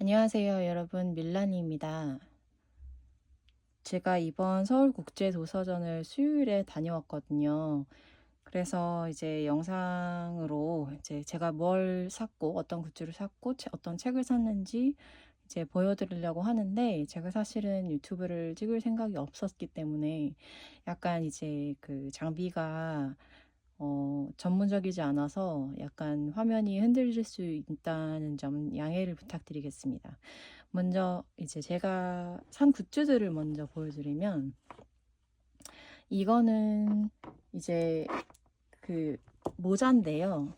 안녕하세요, 여러분. 밀란입니다. 제가 이번 서울국제도서전을 수요일에 다녀왔거든요. 그래서 이제 영상으로 이제 제가 뭘 샀고, 어떤 굿즈를 샀고, 체- 어떤 책을 샀는지 이제 보여드리려고 하는데, 제가 사실은 유튜브를 찍을 생각이 없었기 때문에 약간 이제 그 장비가 어, 전문적이지 않아서 약간 화면이 흔들릴 수 있다는 점 양해를 부탁드리겠습니다. 먼저 이제 제가 산 굿즈들을 먼저 보여드리면 이거는 이제 그 모자인데요.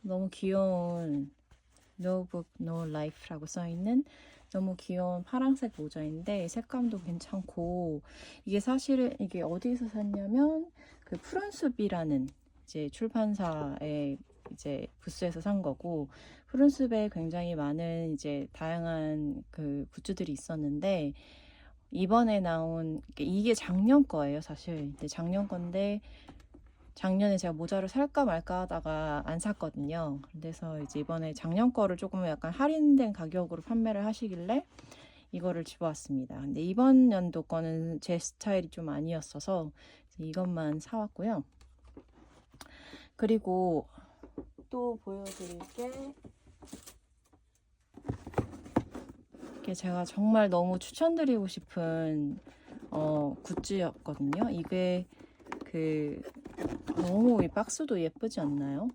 너무 귀여운 No No Life라고 써있는 너무 귀여운 파란색 모자인데 색감도 괜찮고 이게 사실은 이게 어디서 샀냐면 그 푸른숲이라는 이제 출판사의 이제 부스에서 산 거고 푸른숲에 굉장히 많은 이제 다양한 그 굿즈들이 있었는데 이번에 나온 이게 작년 거예요 사실. 근데 작년 건데 작년에 제가 모자를 살까 말까 하다가 안 샀거든요 그래서 이제 이번에 작년 거를 조금 약간 할인된 가격으로 판매를 하시길래 이거를 집어왔습니다 근데 이번 연도 거는 제 스타일이 좀 아니었어서 이것만 사왔고요. 그리고 또 보여드릴 게 이게 제가 정말 너무 추천드리고 싶은 어, 굿즈였거든요. 이게 그 너무 이 박스도 예쁘지 않나요?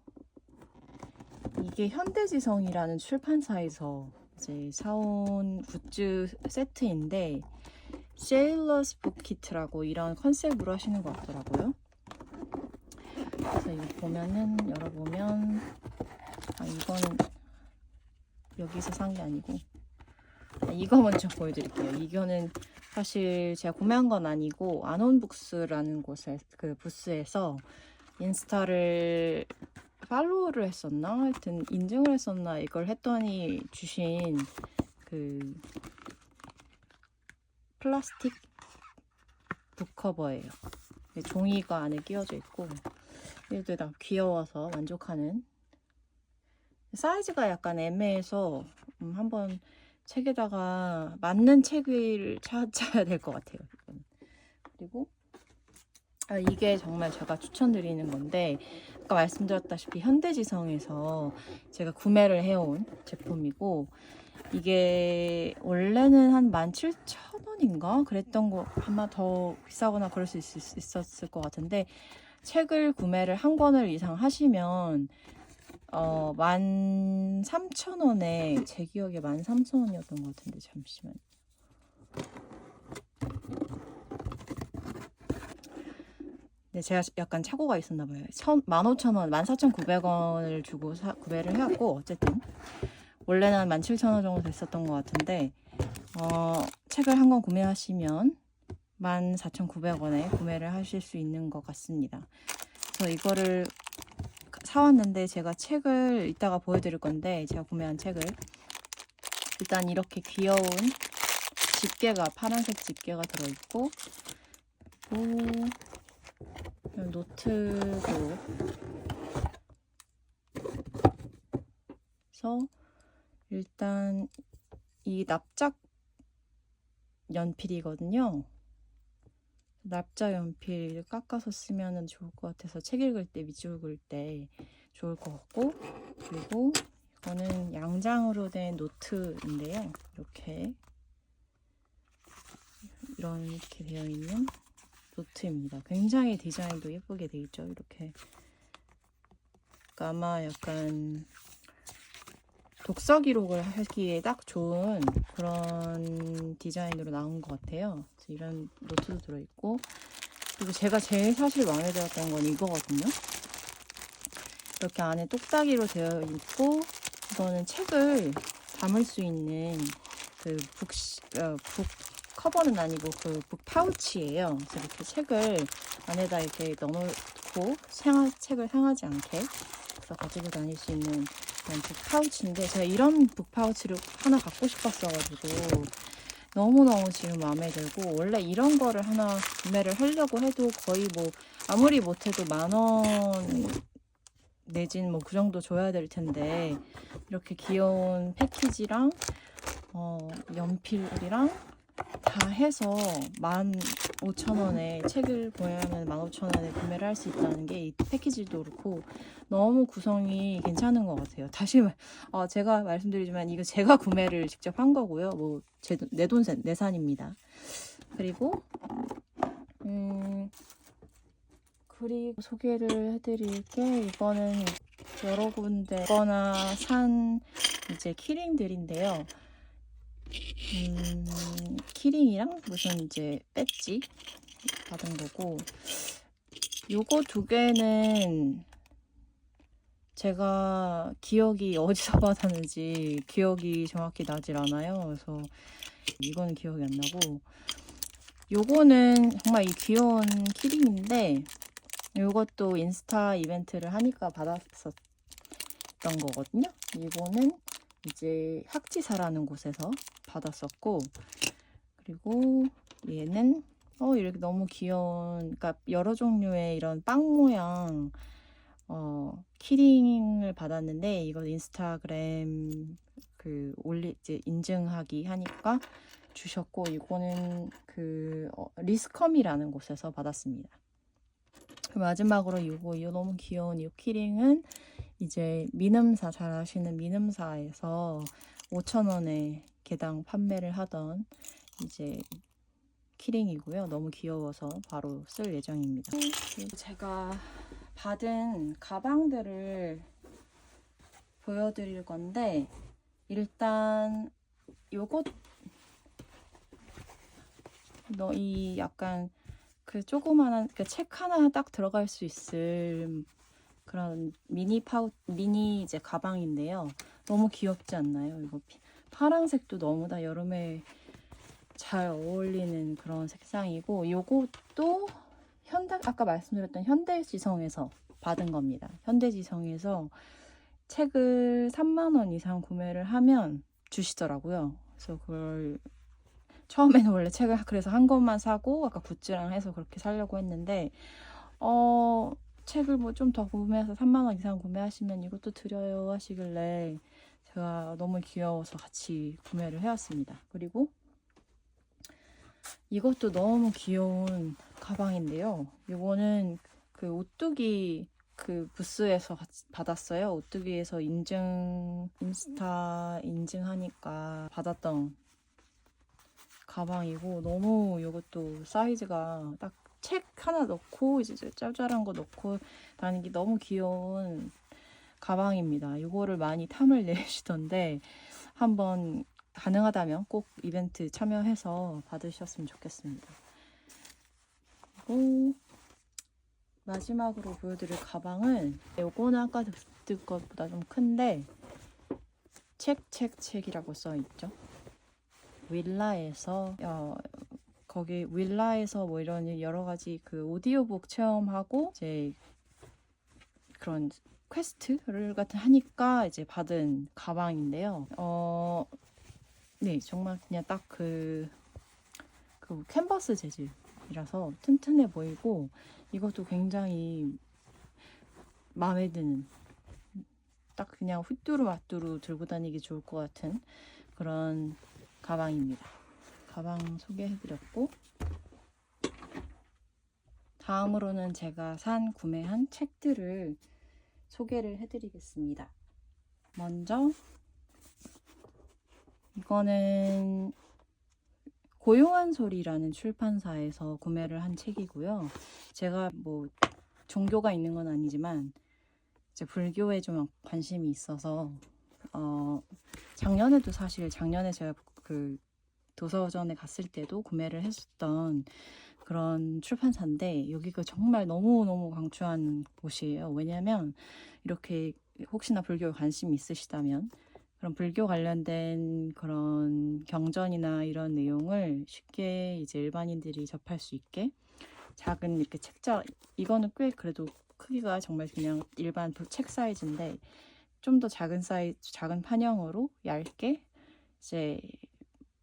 이게 현대지성이라는 출판사에서 이제 사온 굿즈 세트인데 세일러스 부키트라고 이런 컨셉으로 하시는 것 같더라고요. 그래서 이거 보면은 열어보면 아 이거는 여기서 산 게 아니고 아, 이거 먼저 보여드릴게요. 이거는 사실 제가 구매한 건 아니고 아논북스라는 곳에 그 부스에서 인스타를 팔로우를 했었나? 하여튼 인증을 했었나? 이걸 했더니 주신 그 플라스틱 북커버예요. 종이가 안에 끼워져 있고 얘도 다 귀여워서 만족하는. 사이즈가 약간 애매해서 음, 한번 책에다가 맞는 책을 찾아야 될 것 같아요. 그리고 아, 이게 정말 제가 추천드리는 건데 아까 말씀드렸다시피 현대지성에서 제가 구매를 해온 제품이고 이게 원래는 한 17,000원인가 그랬던 거 아마 더 비싸거나 그럴 수 있, 있었을 것 같은데 책을 구매를 한 권을 이상 하시면 어, 13,000원에 제 기억에 13,000원이었던 것 같은데 잠시만 네, 제가 약간 착오가 있었나 봐요. 15,000원, 14,900원을 주고 사, 구매를 해왔고 어쨌든 원래는 17,000원 정도 됐었던 것 같은데 어, 책을 한 권 구매하시면 14,900원에 구매를 하실 수 있는 것 같습니다. 그래서 이거를 사왔는데 제가 책을 이따가 보여드릴 건데 제가 구매한 책을 일단 이렇게 귀여운 집게가 파란색 집게가 들어있고 또 노트도 그래서 일단 이 납작 연필이거든요. 납작 연필 깎아서 쓰면 좋을 것 같아서 책 읽을 때, 밑줄 그을 때 좋을 것 같고 그리고 이거는 양장으로 된 노트인데요. 이렇게 이런 이렇게 되어 있는 노트입니다. 굉장히 디자인도 예쁘게 되어 있죠. 이렇게 그러니까 아마 약간 독서 기록을 하기에 딱 좋은 그런 디자인으로 나온 것 같아요. 이런 노트도 들어있고 그리고 제가 제일 사실 마음에 들었던 건 이거거든요. 이렇게 안에 똑딱이로 되어 있고 이거는 책을 담을 수 있는 그 북, 어, 북 커버는 아니고 그 북 파우치예요. 그래서 이렇게 책을 안에다 이렇게 넣어놓고 생하, 책을 상하지 않게 그래서 가지고 다닐 수 있는 그런 북 파우치인데 제가 이런 북 파우치를 하나 갖고 싶었어가지고 너무너무 지금 마음에 들고 원래 이런 거를 하나 구매를 하려고 해도 거의 뭐 아무리 못해도 만 원 내진 뭐 그 정도 줘야 될 텐데 이렇게 귀여운 패키지랑 어, 연필이랑 다 해서 15,000원에 책을 구매하면 15,000원에 구매를 할 수 있다는 게 이 패키지도 그렇고 너무 구성이 괜찮은 것 같아요. 다시 말- 어, 제가 말씀드리지만 이거 제가 구매를 직접 한 거고요. 뭐 내돈 내산입니다. 그리고 음 그리고 소개를 해드릴 게 이거는 여러 군데 거나 산 이제 키링들인데요. 음, 키링이랑 무슨 이제 배지 받은 거고 요거 두 개는 제가 기억이 어디서 받았는지 기억이 정확히 나질 않아요. 그래서 이거는 기억이 안 나고 요거는 정말 이 귀여운 키링인데 요것도 인스타 이벤트를 하니까 받았었던 거거든요. 이거는 이제 학지사라는 곳에서 받았었고 그리고 얘는 어 이렇게 너무 귀여운 그러니까 여러 종류의 이런 빵 모양 어 키링을 받았는데 이거 인스타그램 그 올리 이제 인증하기 하니까 주셨고 이거는 그 어, 리스컴이라는 곳에서 받았습니다. 그 마지막으로 이거 이 너무 귀여운 이 키링은 이제 미남사 잘 아시는 미남사에서 5,000원에 개당 판매를 하던 이제 키링이고요. 너무 귀여워서 바로 쓸 예정입니다. 제가 받은 가방들을 보여드릴 건데 일단 요것 너 이 약간 그 조그만한 그 책 하나 딱 들어갈 수 있을 그런 미니 파우 미니 이제 가방인데요. 너무 귀엽지 않나요? 이거 피- 파란색도 너무 다 여름에 잘 어울리는 그런 색상이고 요것도 현대 아까 말씀드렸던 현대지성에서 받은 겁니다. 현대지성에서 책을 3만 원 이상 구매를 하면 주시더라고요. 그래서 그걸 처음에는 원래 책을 그래서 한 권만 사고 아까 굿즈랑 해서 그렇게 사려고 했는데 어 책을 뭐 좀 더 구매해서 3만 원 이상 구매하시면 이것도 드려요 하시길래 제가 너무 귀여워서 같이 구매를 해왔습니다. 그리고 이것도 너무 귀여운 가방인데요. 이거는 그 오뚜기 그 부스에서 받았어요. 오뚜기에서 인증 인스타 인증하니까 받았던 가방이고 너무 이것도 사이즈가 딱 책 하나 넣고 이제 짤짤한 거 넣고 다니기 너무 귀여운 가방입니다. 이거를 많이 탐을 내시던데 한번 가능하다면 꼭 이벤트 참여해서 받으셨으면 좋겠습니다. 그리고 마지막으로 보여드릴 가방은 요거는 아까 듣던 것보다 좀 큰데 책, 책, 책이라고 써있죠. 윌라에서 어, 거기 윌라에서 뭐 이런 여러 가지 그 오디오북 체험하고 이제 그런 퀘스트를 같은 하니까 이제 받은 가방인데요. 어, 네, 정말 그냥 딱 그, 그 캔버스 재질이라서 튼튼해 보이고 이것도 굉장히 마음에 드는 딱 그냥 휘뚜루마뚜루 들고 다니기 좋을 것 같은 그런 가방입니다. 가방 소개해드렸고 다음으로는 제가 산 구매한 책들을 소개를 해드리겠습니다. 먼저 이거는 고요한 소리라는 출판사에서 구매를 한 책이고요. 제가 뭐 종교가 있는 건 아니지만 이제 불교에 좀 관심이 있어서 어 작년에도 사실 작년에 제가 그 도서전에 갔을 때도 구매를 했었던 그런 출판사인데 여기가 정말 너무너무 강추하는 곳이에요. 왜냐하면 이렇게 혹시나 불교에 관심이 있으시다면 그런 불교 관련된 그런 경전이나 이런 내용을 쉽게 이제 일반인들이 접할 수 있게 작은 이렇게 책자 이거는 꽤 그래도 크기가 정말 그냥 일반 책 사이즈인데 좀 더 작은 사이즈 작은 판형으로 얇게 이제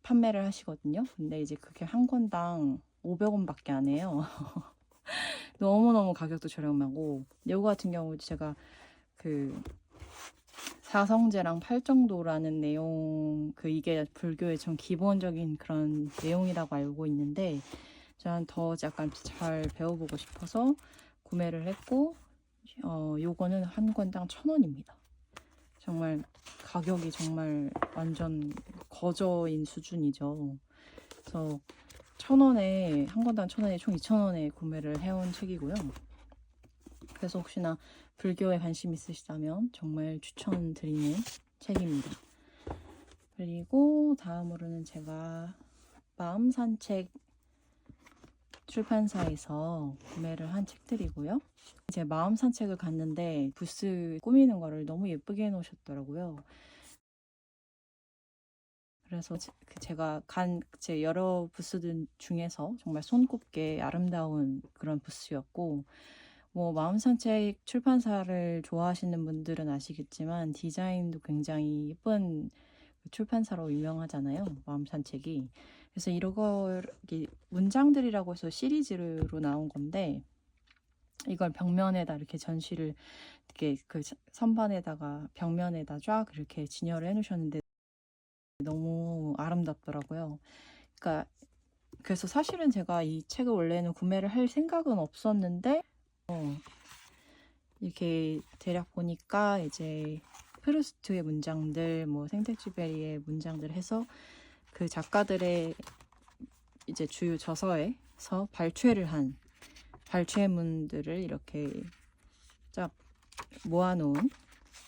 판매를 하시거든요. 근데 이제 그게 한 권당 500원밖에 안 해요. 너무너무 가격도 저렴하고 요거 같은 경우 제가 그 사성제랑 팔정도라는 내용 그 이게 불교의 좀 기본적인 그런 내용이라고 알고 있는데 저는 더 약간 잘 배워보고 싶어서 구매를 했고 어 요거는 한 권당 천 원입니다. 정말 가격이 정말 완전 거저인 수준이죠. 그래서 천 원에 한 권당 천 원에 총 이천 원에 구매를 해온 책이고요. 그래서 혹시나 불교에 관심 있으시다면 정말 추천드리는 책입니다. 그리고 다음으로는 제가 마음 산책 출판사에서 구매를 한 책들이고요. 이제 마음 산책을 갔는데 부스 꾸미는 거를 너무 예쁘게 해놓으셨더라고요. 그래서 제- 그 제가 간 제 여러 부스들 중에서 정말 손꼽게 아름다운 그런 부스였고 뭐 마음 산책 출판사를 좋아하시는 분들은 아시겠지만 디자인도 굉장히 예쁜 그 출판사로 유명하잖아요. 마음 산책이. 그래서 이거 문장들이라고 해서 시리즈로 나온 건데 이걸 벽면에다 이렇게 전시를 이렇게 그 선반에다가 벽면에다 쫙 이렇게 진열을 해놓으셨는데 너무 아름답더라고요. 그러니까 그래서 사실은 제가 이 책을 원래는 구매를 할 생각은 없었는데 어, 이렇게 대략 보니까 이제 프루스트의 문장들, 뭐 생텍쥐베리의 문장들 해서 그 작가들의 이제 주요 저서에서 발췌를 한 발췌문들을 이렇게 쫙 모아놓은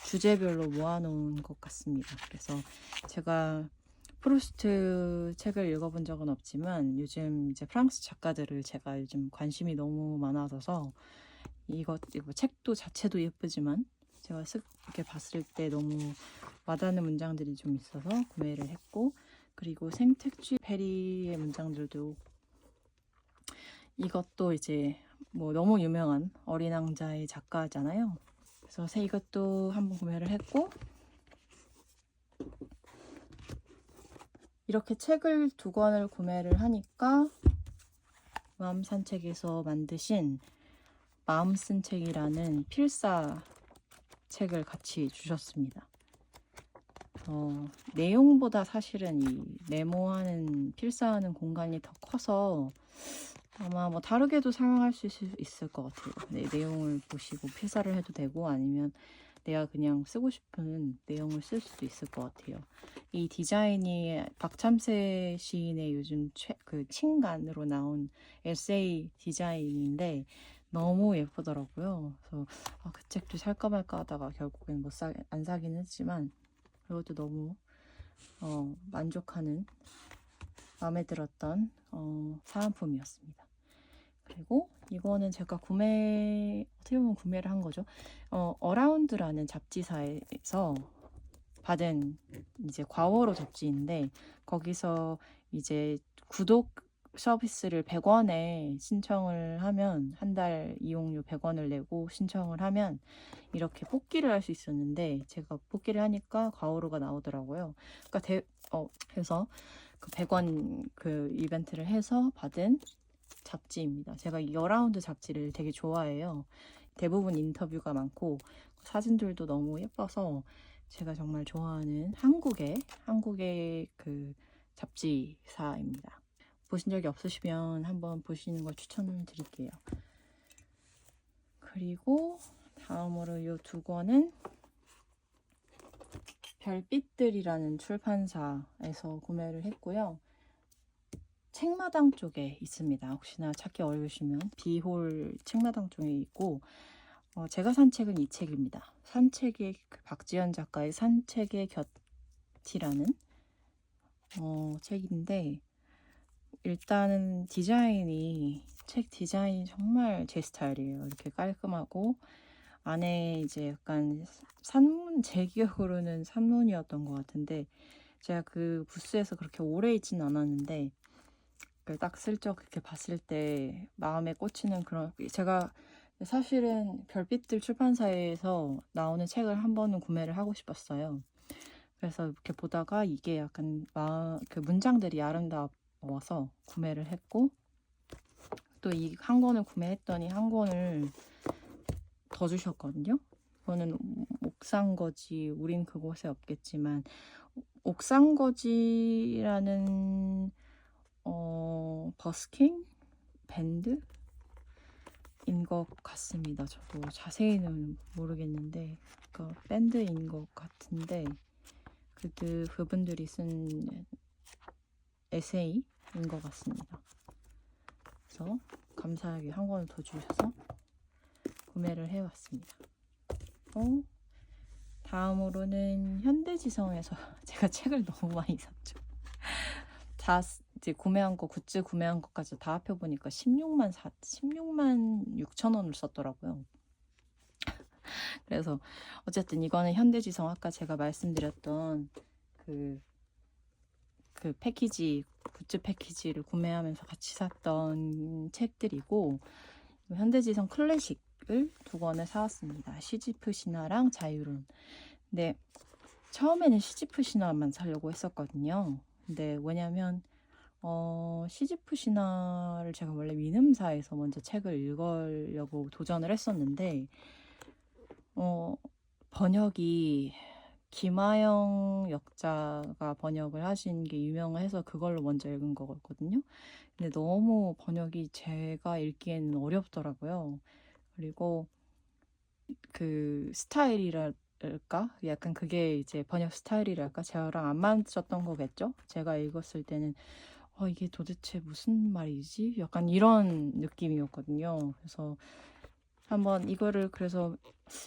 주제별로 모아놓은 것 같습니다. 그래서 제가 프루스트 책을 읽어본 적은 없지만 요즘 이제 프랑스 작가들을 제가 요즘 관심이 너무 많아져서 이것 이거 책도 자체도 예쁘지만 제가 쓱 이렇게 봤을 때 너무 와닿는 문장들이 좀 있어서 구매를 했고 그리고 생텍쥐 페리의 문장들도 이것도 이제 뭐 너무 유명한 어린 왕자의 작가잖아요. 그래서 새 이것도 한번 구매를 했고 이렇게 책을 두 권을 구매를 하니까 마음 산책에서 만드신 마음 쓴 책이라는 필사 책을 같이 주셨습니다. 어, 내용보다 사실은 이 메모하는 필사하는 공간이 더 커서 아마 뭐 다르게도 사용할 수 있을, 것 같아요. 네, 내용을 보시고 필사를 해도 되고 아니면 내가 그냥 쓰고 싶은 내용을 쓸 수도 있을 것 같아요. 이 디자인이 박참새 시인의 요즘 최, 그 친간으로 나온 에세이 디자인인데 너무 예쁘더라고요. 그래서 아, 그 책도 살까 말까 하다가 결국엔 못 사, 안 사긴 했지만 그것도 너무 어, 만족하는 마음에 들었던 어, 사은품이었습니다. 그리고 이거는 제가 구매 어떻게 보면 구매를 한 거죠. 어, 어라운드라는 잡지사에서 받은 이제 과월호 잡지인데 거기서 이제 구독 서비스를 100원에 신청을 하면 한 달 이용료 100원을 내고 신청을 하면 이렇게 뽑기를 할 수 있었는데 제가 뽑기를 하니까 과오로가 나오더라고요. 그러니까 대, 어, 그래서 그 100원 그 이벤트를 해서 받은 잡지입니다. 제가 이 여라운드 잡지를 되게 좋아해요. 대부분 인터뷰가 많고 사진들도 너무 예뻐서 제가 정말 좋아하는 한국의 한국의 그 잡지사입니다. 보신 적이 없으시면 한번 보시는 걸 추천을 드릴게요. 그리고 다음으로 이 두 권은 별빛들이라는 출판사에서 구매를 했고요. 책마당 쪽에 있습니다. 혹시나 찾기 어려우시면 비홀 책마당 쪽에 있고 어, 제가 산 책은 이 책입니다. 산책의 그 박지연 작가의 산책의 곁이라는 어, 책인데 일단은 디자인이 책 디자인이 정말 제 스타일이에요. 이렇게 깔끔하고 안에 이제 약간 산문 제 기억으로는 산문이었던 것 같은데 제가 그 부스에서 그렇게 오래 있지는 않았는데 그 딱 슬쩍 이렇게 봤을 때 마음에 꽂히는 그런 제가 사실은 별빛들 출판사에서 나오는 책을 한 번은 구매를 하고 싶었어요. 그래서 이렇게 보다가 이게 약간 마, 그 문장들이 아름다워서 구매를 했고 또 이 한 권을 구매했더니 한 권을 더 주셨거든요. 그거는 옥상 거지. 우린 그곳에 없겠지만 옥상 거지라는 어 버스킹 밴드 인것 같습니다. 저도 자세히는 모르겠는데 그 밴드인 것 같은데 그들 그분들이 쓴 에세이인 것 같습니다. 그래서 감사하게 한 권을 더 주셔서 구매를 해왔습니다. 어, 다음으로는 현대지성에서 제가 책을 너무 많이 샀죠. 다 이제 구매한 거 굿즈 구매한 것까지 다 합해 보니까 16만 4 16만 6천 원을 썼더라고요. 그래서 어쨌든 이거는 현대지성 아까 제가 말씀드렸던 그, 그 패키지 굿즈 패키지를 구매하면서 같이 샀던 책들이고 현대지성 클래식을 두 권을 사왔습니다. 시지프 신화랑 자유론. 근데 처음에는 시지프 신화만 사려고 했었거든요. 근데 왜냐면 어, 시지프 신화를 제가 원래 민음사에서 먼저 책을 읽으려고 도전을 했었는데 어, 번역이 김하영 역자가 번역을 하신 게 유명해서 그걸로 먼저 읽은 거거든요. 근데 너무 번역이 제가 읽기에는 어렵더라고요. 그리고 그 스타일이랄까? 약간 그게 이제 번역 스타일이랄까? 저랑 안 맞았던 거겠죠? 제가 읽었을 때는 어, 이게 도대체 무슨 말이지? 약간 이런 느낌이었거든요. 그래서 한번 이거를 그래서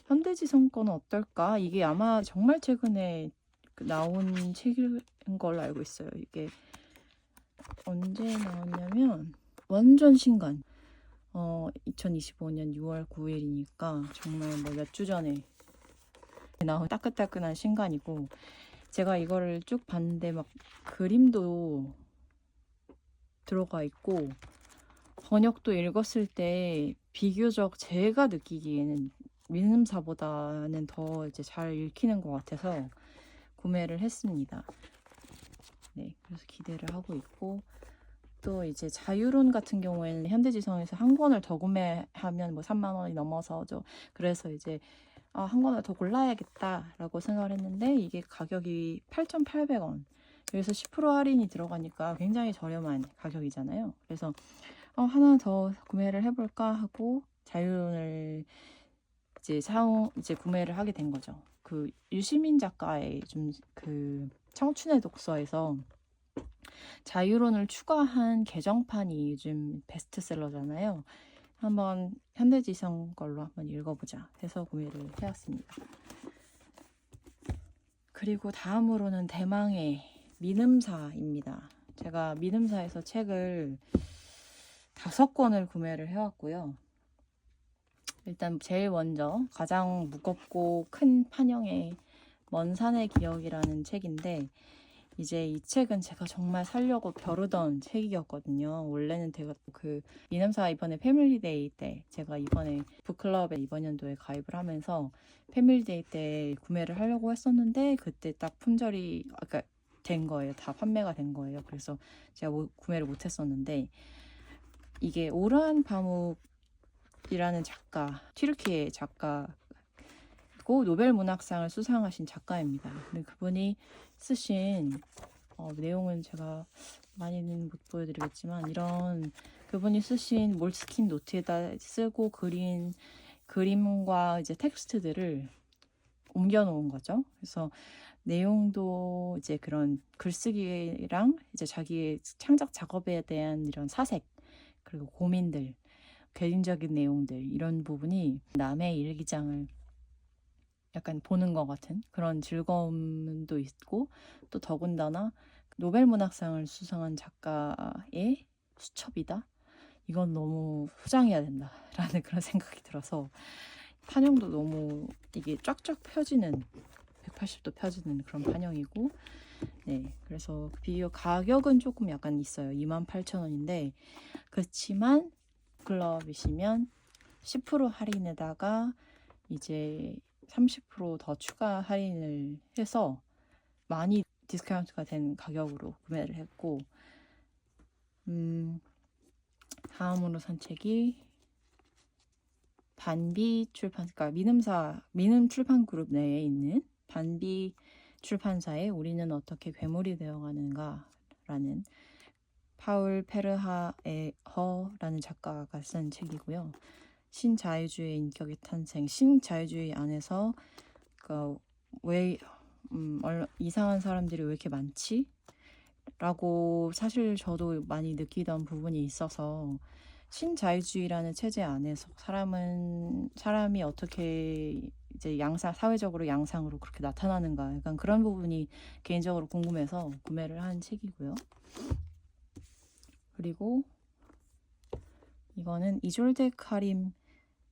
현대지성 거는 어떨까? 이게 아마 정말 최근에 그 나온 책인 걸로 알고 있어요. 이게 언제 나왔냐면 완전 신간. 어, 2025년 6월 9일이니까 정말 뭐 몇 주 전에 나온 따끈따끈한 신간이고 제가 이거를 쭉 봤는데 막 그림도 들어가 있고 번역도 읽었을 때 비교적 제가 느끼기에는 민음사보다는 더 이제 잘 읽히는 것 같아서 구매를 했습니다. 네, 그래서 기대를 하고 있고 또 이제 자유론 같은 경우에는 현대지성에서 한 권을 더 구매하면 뭐 3만 원이 넘어서 죠. 그래서 이제 아, 한 권을 더 골라야겠다라고 생각을 했는데 이게 가격이 8,800원. 여기서 10% 할인이 들어가니까 굉장히 저렴한 가격이잖아요. 그래서 어, 하나 더 구매를 해볼까 하고 자유론을 이제 사용 이제 구매를 하게 된 거죠. 그 유시민 작가의 좀 그 청춘의 독서에서 자유론을 추가한 개정판이 요즘 베스트셀러잖아요. 한번 현대지성 걸로 한번 읽어보자 해서 구매를 해왔습니다. 그리고 다음으로는 대망의 민음사입니다. 제가 민음사에서 책을 다섯 권을 구매를 해왔고요. 일단 제일 먼저 가장 무겁고 큰 판형의 먼 산의 기억이라는 책인데 이제 이 책은 제가 정말 살려고 벼르던 책이었거든요. 원래는 제가 그 미남사 이번에 패밀리데이 때 제가 이번에 북클럽에 이번 연도에 가입을 하면서 패밀리데이 때 구매를 하려고 했었는데 그때 딱 품절이 아까 된 거예요. 다 판매가 된 거예요. 그래서 제가 뭐, 구매를 못 했었는데 이게 오란 바묵이라는 작가, 튀르키예 작가고 노벨 문학상을 수상하신 작가입니다. 근데 그분이 쓰신 어, 내용은 제가 많이는 못 보여드리겠지만 이런 그분이 쓰신 몰스킨 노트에다 쓰고 그린 그림과 이제 텍스트들을 옮겨놓은 거죠. 그래서 내용도 이제 그런 글쓰기랑 이제 자기의 창작 작업에 대한 이런 사색 그리고 고민들, 개인적인 내용들 이런 부분이 남의 일기장을 약간 보는 것 같은 그런 즐거움도 있고 또 더군다나 노벨 문학상을 수상한 작가의 수첩이다. 이건 너무 후장해야 된다라는 그런 생각이 들어서 판형도 너무 이게 쫙쫙 펴지는 180도 펴지는 그런 판형이고. 네 그래서 비교 가격은 조금 약간 있어요. 28,000원인데. 그렇지만 클럽이시면 10% 할인에다가 이제 30%더 추가 할인을 해서 많이 디스카운트가 된 가격으로 구매를 했고. 음, 다음으로 산 책이 반비 출판, 그러니까 미음사 미음 출판 그룹 내에 있는 반비 출판사에 우리는 어떻게 괴물이 되어가는가라는 파울 페르하의 허라는 작가가 쓴 책이고요. 신자유주의 인격의 탄생, 신자유주의 안에서 그왜 음, 얼- 이상한 사람들이 왜 이렇게 많지? 라고 사실 저도 많이 느끼던 부분이 있어서 신자유주의라는 체제 안에서 사람은 사람이 어떻게 이제 양상 사회적으로 양상으로 그렇게 나타나는가 약간 그런 부분이 개인적으로 궁금해서 구매를 한 책이고요. 그리고 이거는 이졸데 카림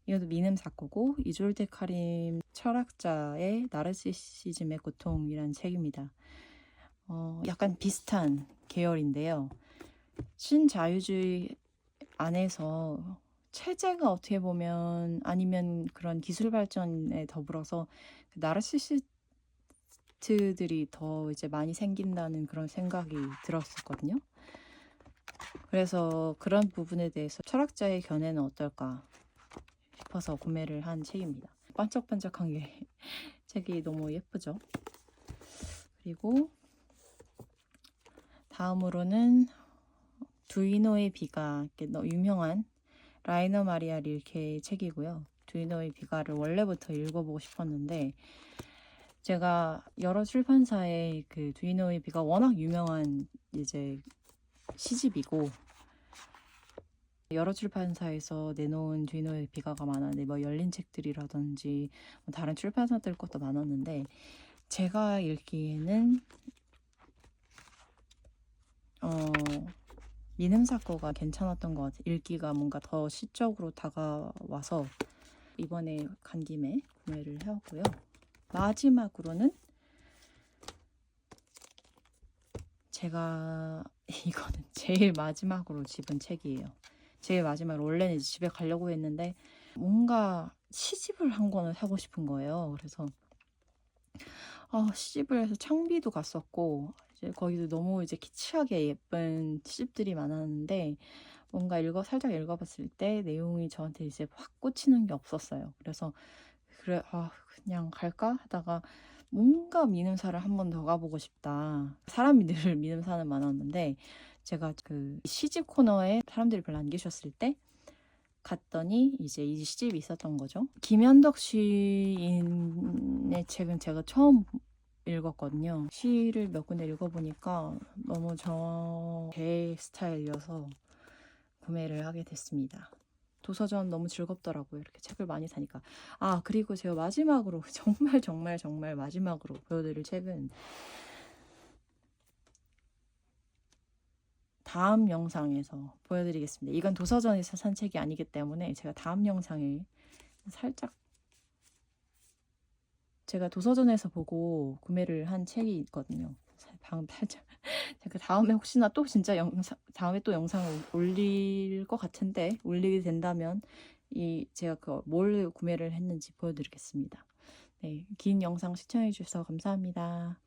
이것도 미남 사고고 이졸데 카림 철학자의 나르시시즘의 고통이라는 책입니다. 어, 약간 비슷한 계열인데요. 신자유주의 안에서 체제가 어떻게 보면 아니면 그런 기술 발전에 더불어서 그 나르시시스트들이 더 이제 많이 생긴다는 그런 생각이 들었었거든요. 그래서 그런 부분에 대해서 철학자의 견해는 어떨까 싶어서 구매를 한 책입니다. 반짝반짝한 게 책이 너무 예쁘죠. 그리고 다음으로는 두이노의 비가 유명한 라이너 마리아 릴케의 책이고요. 두이노의 비가를 원래부터 읽어보고 싶었는데 제가 여러 출판사의 그 두이노의 비가 워낙 유명한 이제 시집이고 여러 출판사에서 내놓은 두이노의 비가가 많았는데 뭐 열린 책들이라든지 뭐 다른 출판사들 것도 많았는데 제가 읽기에는 어 미음사 거가 괜찮았던 것 같아요. 읽기가 뭔가 더 시적으로 다가와서 이번에 간 김에 구매를 해왔고요. 마지막으로는 제가 이거는 제일 마지막으로 집은 책이에요. 제일 마지막으로 원래는 집에 가려고 했는데 뭔가 시집을 한 권을 사고 싶은 거예요. 그래서 아, 시집을 해서 창비도 갔었고 거기도 너무 이제 키치하게 예쁜 시집들이 많았는데 뭔가 읽어 살짝 읽어봤을 때 내용이 저한테 이제 확 꽂히는 게 없었어요. 그래서 그래 아 그냥 갈까 하다가 뭔가 미음사를 한 번 더 가보고 싶다. 사람이 늘 미음사는 많았는데 제가 그 시집 코너에 사람들이 별로 안 계셨을 때 갔더니 이제 이 시집이 있었던 거죠. 김현덕 시인의 책은 제가 처음 읽었거든요. 시를 몇 군데 읽어보니까 너무 저 제 스타일이어서 구매를 하게 됐습니다. 도서전 너무 즐겁더라고요. 이렇게 책을 많이 사니까. 아, 그리고 제가 마지막으로, 정말, 정말, 정말 마지막으로 보여드릴 책은 다음 영상에서 보여드리겠습니다. 이건 도서전에서 산 책이 아니기 때문에 제가 다음 영상에 살짝 제가 도서전에서 보고 구매를 한 책이 있거든요. 방 살짝 제가 다음에 혹시나 또 진짜 영상 다음에 또 영상을 올릴 것 같은데 올리게 된다면 이 제가 그 뭘 구매를 했는지 보여드리겠습니다. 네, 긴 영상 시청해 주셔서 감사합니다.